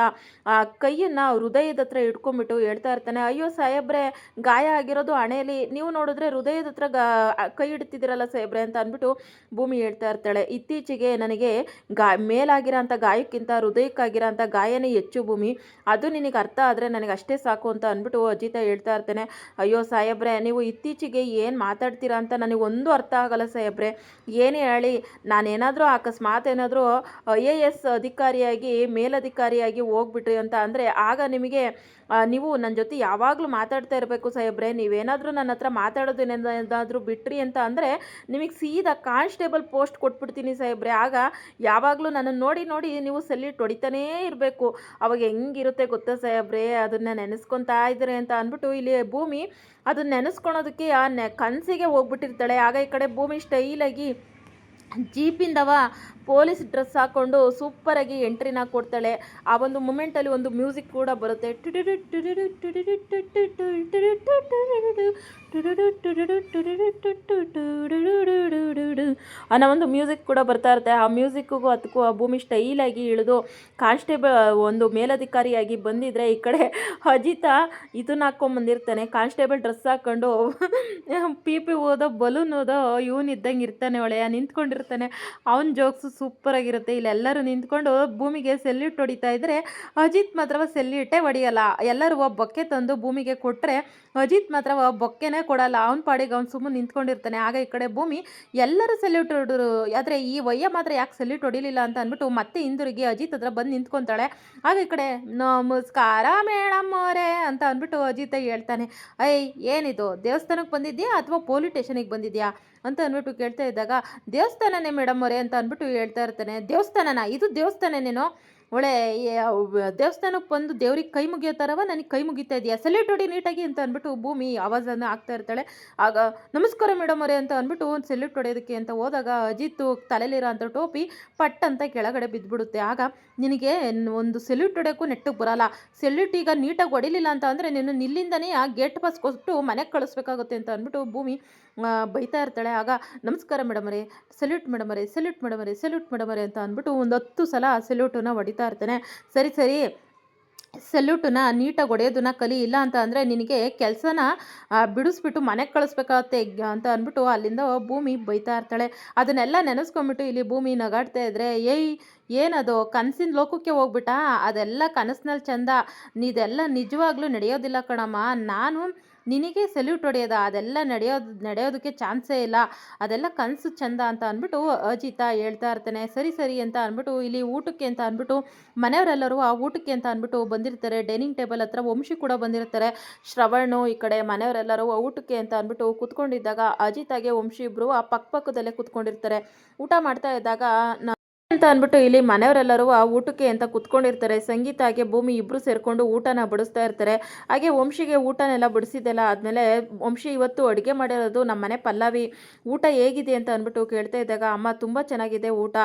Speaker 1: ಆ ಕೈಯನ್ನು ಹೃದಯದ ಹತ್ರ ಇಟ್ಕೊಂಡ್ಬಿಟ್ಟು ಹೇಳ್ತಾ ಇರ್ತಾನೆ. ಅಯ್ಯೋ ಸಾಹೇಬ್ರೆ, ಗಾಯ ಆಗಿರೋದು ಹಣೆಯಲ್ಲಿ. ನೀವು ನೋಡಿದ್ರೆ ಹೃದಯದ ಹತ್ರ ಗಾ ಕೈ ಇಡ್ತಿದ್ದೀರಲ್ಲ ಸಾಹೇಬ್ರೆ ಅಂತ ಅಂದ್ಬಿಟ್ಟು ಭೂಮಿ ಹೇಳ್ತಾ ಇರ್ತಾಳೆ. ಇತ್ತೀಚೆಗೆ ನನಗೆ ಗಾ ಮೇಲಾಗಿರೋಂಥ ಗಾಯಕ್ಕಿಂತ ಹೃದಯಕ್ಕಾಗಿರೋಂಥ ಗಾಯನೇ ಹೆಚ್ಚು ಭೂಮಿ. ಅದು ನಿನಗೆ ಅರ್ಥ ಆದರೆ ನನಗೆ ಅಷ್ಟೇ ಸಾಕು ಅಂತ ಅಂದ್ಬಿಟ್ಟು ಅಜಿತ ಹೇಳ್ತಾ ಇರ್ತಾನೆ. ಅಯ್ಯೋ ಸಾಹೇಬ್ರೆ, ನೀವು ಇತ್ತೀಚೆಗೆ ಏನು ಮಾತಾಡ್ತೀರಾ ಅಂತ ನನಗೆ ಒಂದು ಅರ್ಥ ಆಗಲ್ಲ ಸಾಹೇಬ್ರೆ. ಏನೇ ಹೇಳಿ, ನಾನೇನಾದರೂ ಅಕಸ್ಮಾತ್ ಏನಾದರೂ ಐ ಎ ಎಸ್ ಅಧಿಕಾರಿಯಾಗಿ ಮೇಲಧಿಕಾರಿಯಾಗಿ ಹೋಗ್ಬಿಟ್ರಿ ಅಂತ ಅಂದರೆ ಆಗ ನಿಮಗೆ ನೀವು ನನ್ನ ಜೊತೆ ಯಾವಾಗಲೂ ಮಾತಾಡ್ತಾ ಇರಬೇಕು ಸಾಹೇಬ್ರೆ, ನೀವೇನಾದರೂ ನನ್ನ ಹತ್ರ ಮಾತಾಡೋದೇನಾದರೂ ಬಿಟ್ರಿ ಅಂತ ಅಂದರೆ ನಿಮಗೆ ಸೀದಾ ಕಾನ್ಸ್ಟೇಬಲ್ ಪೋಸ್ಟ್ ಕೊಟ್ಬಿಡ್ತೀನಿ ಸಾಹೇಬ್ರೆ. ಆಗ ಯಾವಾಗಲೂ ನನ್ನನ್ನು ನೋಡಿ ನೋಡಿ ನೀವು ಸೆಲ್ಯೂಟ್ ಹೊಡಿತಾನೇ ಇರಬೇಕು. ಅವಾಗ ಹೆಂಗಿರುತ್ತೆ ಗೊತ್ತಾ ಸಾಹೇಬ್ರೆ? ಅದನ್ನು ನೆನೆಸ್ಕೊತಾ ಇದ್ದಾರೆ ಅಂತ ಅಂದ್ಬಿಟ್ಟು ಇಲ್ಲಿ ಭೂಮಿ ಅದನ್ನ ನೆನೆಸ್ಕೊಳೋದಕ್ಕೆ ಆ ನೆ, ಕನಸಿಗೆ ಹೋಗ್ಬಿಟ್ಟಿರ್ತಾಳೆ. ಆಗ ಈ ಕಡೆ ಭೂಮಿ ಸ್ಟೈಲಾಗಿ ಜೀಪಿಂದವ ಪೊಲೀಸ್ ಡ್ರೆಸ್ ಹಾಕ್ಕೊಂಡು ಸೂಪರಾಗಿ ಎಂಟ್ರಿನ ಕೊಡ್ತಾಳೆ. ಆ ಒಂದು ಮೂಮೆಂಟಲ್ಲಿ ಒಂದು ಮ್ಯೂಸಿಕ್ ಕೂಡ ಬರುತ್ತೆ. ಅನ್ನೋ ಒಂದು ಮ್ಯೂಸಿಕ್ ಕೂಡ ಬರ್ತಾ ಇರುತ್ತೆ ಆ ಮ್ಯೂಸಿಕ್ಗೂ ಅದಕ್ಕೂ ಆ ಭೂಮಿ ಸ್ಟೈಲಾಗಿ ಇಳಿದು ಕಾನ್ಸ್ಟೇಬಲ್ ಒಂದು ಮೇಲಧಿಕಾರಿಯಾಗಿ ಬಂದಿದ್ರೆ ಈ ಕಡೆ ಅಜಿತ ಇದನ್ನ ಹಾಕ್ಕೊಂಬಂದಿರ್ತಾನೆ ಕಾನ್ಸ್ಟೇಬಲ್ ಡ್ರೆಸ್ ಹಾಕೊಂಡು ಪಿ ಪಿ ಓದೋ ಬಲೂನ್ ಓದೋ ಇವ್ನಿದ್ದಂಗೆ ಇರ್ತಾನೆ ಒಳ್ಳೆಯ ನಿಂತ್ಕೊಂಡಿರ್ತಾನೆ ಅವನ ಜೋಕ್ಸು ಸೂಪರಾಗಿರುತ್ತೆ ಇಲ್ಲೆಲ್ಲರೂ ನಿಂತ್ಕೊಂಡು ಭೂಮಿಗೆ ಸೆಲ್ಯೂಟ್ ಹೊಡಿತಾ ಇದ್ರೆ ಅಜಿತ್ ಮಾತ್ರ ಸೆಲ್ಯೂಟೇ ಹೊಡೆಯಲ್ಲ ಎಲ್ಲರೂ ಬೊಕ್ಕೆ ತಂದು ಭೂಮಿಗೆ ಕೊಟ್ಟರೆ ಅಜಿತ್ ಮಾತ್ರ ಒಬ್ಬ ಕೊಡಲ್ಲ. ಅವ್ನ ಪಾಡಿಗೆ ಅವ್ನು ಸುಮ್ಮನೆ ನಿಂತ್ಕೊಂಡಿರ್ತಾನೆ. ಆಗ ಈ ಕಡೆ ಭೂಮಿ ಎಲ್ಲರೂ ಸೆಲ್ಯೂಟ್ ಹೊಡೋರು. ಆದರೆ ಈ ವಯ್ಯ ಮಾತ್ರ ಯಾಕೆ ಸೆಲ್ಯೂಟ್ ಹೊಡಿಲಿಲ್ಲ ಅಂತ ಅಂದ್ಬಿಟ್ಟು ಮತ್ತೆ ಹಿಂದಿರುಗಿ ಅಜಿತ್ ಹತ್ರ ಬಂದು ನಿಂತ್ಕೊತಾಳೆ. ಆಗ ಈ ಕಡೆ, ನಮಸ್ಕಾರ ಮೇಡಮ್ ಅವರೇ ಅಂತ ಅಂದ್ಬಿಟ್ಟು ಅಜಿತ ಹೇಳ್ತಾನೆ. ಅಯ್ ಏನಿದು? ದೇವಸ್ಥಾನಕ್ಕೆ ಬಂದಿದ್ಯಾ ಅಥವಾ ಪೊಲೀಸ್ ಸ್ಟೇಷನಿಗೆ ಬಂದಿದ್ಯಾ? ಅಂತ ಅಂದ್ಬಿಟ್ಟು ಕೇಳ್ತಾ ಇದ್ದಾಗ, ದೇವಸ್ಥಾನನೇ ಮೇಡಮ್ ಅವರೇ ಅಂತ ಅಂದ್ಬಿಟ್ಟು ಹೇಳ್ತಾ ಇರ್ತಾನೆ. ದೇವಸ್ಥಾನನ? ಇದು ದೇವಸ್ಥಾನನೇನೋ? ಒಳ್ಳೆ ದೇವಸ್ಥಾನಕ್ಕೆ ಬಂದು ದೇವ್ರಿಗೆ ಕೈ ಮುಗಿಯೋ ಥರವ ನನಗೆ ಕೈ ಮುಗಿತಾ ಇದೆಯಾ? ಸಲ್ಯೂಟ್ ಹೊಡಿ ನೀಟಾಗಿ ಅಂತ ಅಂದ್ಬಿಟ್ಟು ಭೂಮಿ ಆವಾಜನ್ನು ಆಗ್ತಾ ಇರ್ತಾಳೆ. ಆಗ, ನಮಸ್ಕಾರ ಮೇಡಮ್ ಅವರೇ ಅಂತ ಅಂದ್ಬಿಟ್ಟು ಒಂದು ಸೆಲ್ಯೂಟ್ ಹೊಡೆಯೋದಕ್ಕೆ ಅಂತ ಹೋದಾಗ ಅಜಿತ್ತು ತಲೆಲಿರೋ ಅಂಥ ಟೋಪಿ ಪಟ್ ಅಂತ ಕೆಳಗಡೆ ಬಿದ್ದುಬಿಡುತ್ತೆ ಆಗ ನಿನಗೆ ಒಂದು ಸೆಲ್ಯೂಟ್ ಹೊಡೆಯೋಕ್ಕೂ ನೆಟ್ಟಗೆ ಬರಲ್ಲ. ಸೆಲ್ಯೂಟ್ ಈಗ ನೀಟಾಗಿ ಹೊಡಿಲಿಲ್ಲ ಅಂತ ಅಂದರೆ ನೀನು ನಿಲ್ಲಿಂದನೇ ಆ ಗೇಟ್ ಪಾಸ್ ಕೊಟ್ಟು ಮನೆಗೆ ಕಳಿಸ್ಬೇಕಾಗುತ್ತೆ ಅಂತ ಅಂದ್ಬಿಟ್ಟು ಭೂಮಿ ಬೈತಾ ಇರ್ತಾಳೆ. ಆಗ ನಮಸ್ಕಾರ ಮೇಡಮರೇ ಸೆಲ್ಯೂಟ್ ಮೇಡಮರೇ ಸೆಲ್ಯೂಟ್ ಮೇಡಮರೇ ಸೆಲ್ಯೂಟ್ ಮೇಡಮರೇ ಅಂತ ಅಂದ್ಬಿಟ್ಟು ಒಂದು ಹತ್ತು ಸಲ ಸೆಲ್ಯೂಟನ್ನು ಹೊಡಿತಾ ಇರ್ತಾನೆ. ಸರಿ ಸರಿ ಸೆಲ್ಯೂಟನ್ನ ನೀಟಾಗಿ ಹೊಡೆಯೋದನ್ನ ಕಲಿ ಇಲ್ಲ ಅಂತ ಅಂದರೆ ನಿನಗೆ ಕೆಲಸನ ಬಿಡಿಸ್ಬಿಟ್ಟು ಮನೆಗೆ ಕಳಿಸ್ಬೇಕಾಗತ್ತೆ ಅಂತ ಅಂದ್ಬಿಟ್ಟು ಅಲ್ಲಿಂದ ಭೂಮಿ ಬೈತಾ ಇರ್ತಾಳೆ. ಅದನ್ನೆಲ್ಲ ನೆನೆಸ್ಕೊಂಬಿಟ್ಟು ಇಲ್ಲಿ ಭೂಮಿ ನಗಾಡ್ತಾ ಇದ್ದರೆ ಏಯ್, ಏನದು? ಕನಸಿನ ಲೋಕಕ್ಕೆ ಹೋಗ್ಬಿಟ್ಟ? ಅದೆಲ್ಲ ಕನಸಿನಲ್ಲಿ ಚಂದ. ಇದೆಲ್ಲ ನಿಜವಾಗ್ಲೂ ನಡೆಯೋದಿಲ್ಲ ಕಣಮ್ಮ. ನಾನು ನಿನಗೆ ಸೆಲ್ಯೂಟ್ ಹೊಡೆಯೋದ? ಅದೆಲ್ಲ ನಡೆಯೋದು, ನಡೆಯೋದಕ್ಕೆ ಚಾನ್ಸೇ ಇಲ್ಲ. ಅದೆಲ್ಲ ಕನಸು ಚಂದ ಅಂತ ಅಂದ್ಬಿಟ್ಟು ಅಜಿತ ಹೇಳ್ತಾ ಇರ್ತಾನೆ. ಸರಿ ಸರಿ ಅಂತ ಅಂದ್ಬಿಟ್ಟು, ಇಲ್ಲಿ ಊಟಕ್ಕೆ ಅಂತ ಅಂದ್ಬಿಟ್ಟು, ಮನೆಯವರೆಲ್ಲರೂ ಆ ಊಟಕ್ಕೆ ಅಂತ ಅಂದ್ಬಿಟ್ಟು ಬಂದಿರ್ತಾರೆ. ಡೈನಿಂಗ್ ಟೇಬಲ್ ಹತ್ರ ವಂಶಿ ಕೂಡ ಬಂದಿರ್ತಾರೆ. ಶ್ರವಣು ಈ ಕಡೆ ಮನೆಯವರೆಲ್ಲರೂ ಊಟಕ್ಕೆ ಅಂತ ಅಂದ್ಬಿಟ್ಟು ಕೂತ್ಕೊಂಡಿದ್ದಾಗ ಅಜಿತಾಗೆ ವಂಶಿ ಇಬ್ಬರು ಆ ಪಕ್ಕಪಕ್ಕದಲ್ಲೇ ಕೂತ್ಕೊಂಡಿರ್ತಾರೆ. ಊಟ ಮಾಡ್ತಾ ಇದ್ದಾಗ ಅಂತ ಅಂದ್ಬಿಟ್ಟು ಇಲ್ಲಿ ಮನೆಯವರೆಲ್ಲರೂ ಆ ಊಟಕ್ಕೆ ಅಂತ ಕುತ್ಕೊಂಡಿರ್ತಾರೆ. ಸಂಗೀತ ಹಾಗೆ ಭೂಮಿ ಇಬ್ರು ಸೇರಿಕೊಂಡು ಊಟನ ಬಡಿಸ್ತಾ ಇರ್ತಾರೆ. ಹಾಗೆ ವಂಶಿಗೆ ಊಟನೆಲ್ಲ ಬಡಿಸಿದ್ದೆಲ್ಲ ಆದಮೇಲೆ ವಂಶಿ ಇವತ್ತು ಅಡುಗೆ ಮಾಡಿರೋದು ನಮ್ಮ ಮನೆ ಪಲ್ಲವಿ. ಊಟ ಹೇಗಿದೆ ಅಂತ ಅಂದ್ಬಿಟ್ಟು ಕೇಳ್ತಾ ಇದ್ದಾಗ, ಅಮ್ಮ, ತುಂಬ ಚೆನ್ನಾಗಿದೆ ಊಟ.